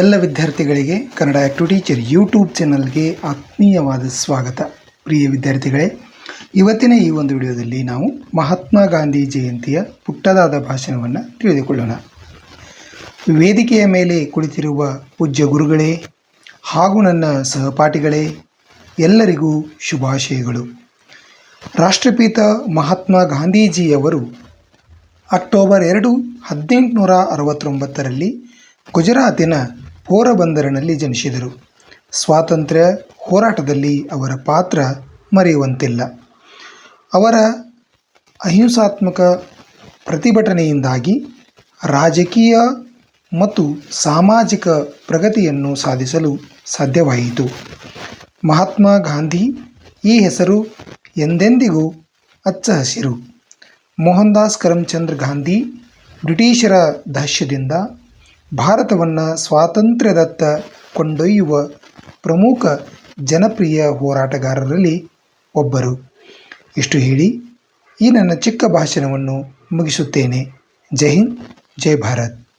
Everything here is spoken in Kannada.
ಎಲ್ಲ ವಿದ್ಯಾರ್ಥಿಗಳಿಗೆ ಕನ್ನಡ ಆ್ಯಕ್ಟಿವ್ ಟೀಚರ್ ಯೂಟ್ಯೂಬ್ ಚಾನಲ್ಗೆ ಆತ್ಮೀಯವಾದ ಸ್ವಾಗತ. ಪ್ರಿಯ ವಿದ್ಯಾರ್ಥಿಗಳೇ, ಇವತ್ತಿನ ಈ ಒಂದು ವಿಡಿಯೋದಲ್ಲಿ ನಾವು ಮಹಾತ್ಮ ಗಾಂಧಿ ಜಯಂತಿಯ ಪುಟ್ಟದಾದ ಭಾಷಣವನ್ನು ತಿಳಿದುಕೊಳ್ಳೋಣ. ವೇದಿಕೆಯ ಮೇಲೆ ಕುಳಿತಿರುವ ಪೂಜ್ಯ ಗುರುಗಳೇ ಹಾಗೂ ನನ್ನ ಸಹಪಾಠಿಗಳೇ, ಎಲ್ಲರಿಗೂ ಶುಭಾಶಯಗಳು. ರಾಷ್ಟ್ರಪಿತ ಮಹಾತ್ಮ ಗಾಂಧೀಜಿಯವರು ಅಕ್ಟೋಬರ್ ಎರಡು, ಹದಿನೆಂಟುನೂರ ಅರವತ್ತೊಂಬತ್ತರಲ್ಲಿ ಗುಜರಾತಿನ ಪೋರಬಂದರಿನಲ್ಲಿ ಜನಿಸಿದರು. ಸ್ವಾತಂತ್ರ್ಯ ಹೋರಾಟದಲ್ಲಿ ಅವರ ಪಾತ್ರ ಮರೆಯುವಂತಿಲ್ಲ. ಅವರ ಅಹಿಂಸಾತ್ಮಕ ಪ್ರತಿಭಟನೆಯಿಂದಾಗಿ ರಾಜಕೀಯ ಮತ್ತು ಸಾಮಾಜಿಕ ಪ್ರಗತಿಯನ್ನು ಸಾಧಿಸಲು ಸಾಧ್ಯವಾಯಿತು. ಮಹಾತ್ಮ ಗಾಂಧಿ ಈ ಹೆಸರು ಎಂದೆಂದಿಗೂ ಅಚ್ಚ ಹಸಿರು. ಮೋಹನ್ ದಾಸ್ ಕರಮ್ಚಂದ್ರ ಗಾಂಧಿ ಬ್ರಿಟಿಷರ ದಾಸ್ಯದಿಂದ ಭಾರತವನ್ನು ಸ್ವಾತಂತ್ರ್ಯದತ್ತ ಕೊಂಡೊಯ್ಯುವ ಪ್ರಮುಖ ಜನಪ್ರಿಯ ಹೋರಾಟಗಾರರಲ್ಲಿ ಒಬ್ಬರು. ಇಷ್ಟು ಹೇಳಿ, ಈ ನನ್ನ ಚಿಕ್ಕ ಭಾಷಣವನ್ನು ಮುಗಿಸುತ್ತೇನೆ. ಜೈ ಹಿಂದ್, ಜೈ ಭಾರತ್.